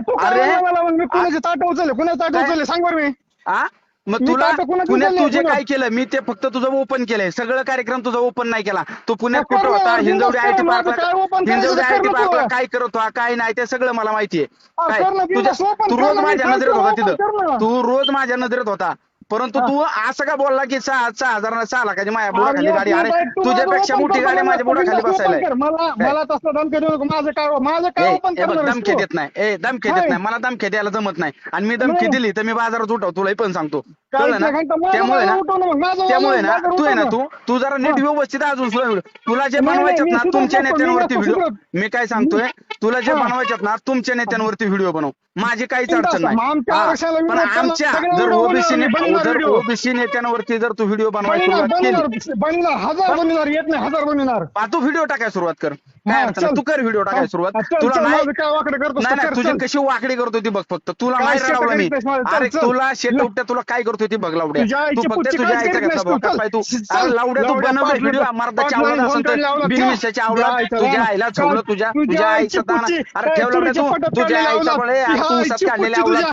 तू काय अरे मला मग? मी कुणाचे ताट उचलले? कुणाचे ताट काय? उचलले? सांग बरं मी. आ? मग मी तुला कुणाचं पुण्यात तुझे? काय केलं? मी ते फक्त तुझं ओपन केलंय. सगळं कार्यक्रम तुझा ओपन नाही केला. तू पुण्यात कुठं होता? बिनधास्त हिंजवडी कर, आय टी माझं पार्कला काय open हिंजवडी करायचं आय कर टी ना पार्कला तू. काय करत होता? काय नाही? ते सगळं मला माहितीये. हा, काय? बिनधास्त open तू रोज मी माझ्या नजरेत होता open तिथं. तू रोज माझ्या नजरेत होता. परंतु तू असं का बोलला की सहा सहा हजार सहा लाखाची माझ्या बुडाखाली गाडी अरे तुझ्यापेक्षा मोठी गाडी माझ्या बुडाखाली बसायला. मला तसं धमकी देऊ नको. माझं काय माझं काय ओपन धमकी देत नाही. ए धमकी देत? नाही. मला धमकी द्यायला जमत नाही. आणि मी धमकी नाही. दिली तर मी बाजारात उठव. तुलाही पण सांगतो. कळलं ना? त्यामुळे ना? त्यामुळे ना? तू आहे ना तू. तू जरा नीट. व्यवस्थित अजून तुला जे नाही, बनवायच्यात नाही, ना तुमच्या नेत्यांवरती व्हिडिओ सुधारतो. मी काय सांगतोय? तुला जे हा. बनवायच्यात ना तुमच्या नेत्यांवरती व्हिडिओ बनव माझी काहीच बिनधास्त. अडचण नाही मग आमच्या हा. आरक्षणाला पण विरोध आमच्या जर ओबीसी जर. ओबीसी नेत्यांवरती जर तू व्हिडिओ बनवायला बनणार सुरुवात केली बनणार बनणार हजार बनणार येत नाही हजार बनणार पा, तू व्हिडिओ टाकाय सुरुवात कर काय अडचण नाही. चल. तू कर व्हिडिओ टाकाय हा, सुरुवात चल, तुला चल, नाही माझं काय वाकडं करतोस नाही तर नाही कर, तुझी चल. कशी वाकडी करतोय ती बघ फक्त तुला काय नाही रडवलं मी करीत नाहीस. चल, अरे चल. तुला शेट ल- उपट्या तुला काय करतोय ती बघ लावड्या तुझ्या आईची तू फक्त पुढची तुझ्या आईचा करीत कसा नाहीस तू. बघ, काय तू चल, अरे लावड्या तू लावड्या बनवलं व्हिडिओ मिनिटं- मर्दाची पाच आवडत असेल तर लावला. बिनविषयाची आवडत तुझ्या तुझ्या आईचा आईला चल, तुझ्या तुझ्या तुझ्या आईची आईचा पुढची- अरे काय ठेव लावड्या तुझ्या तू पटात तुझ्या आईचा. बळे ती आईची उसात काढलेल्या पुढची आवलाद तुझ्या-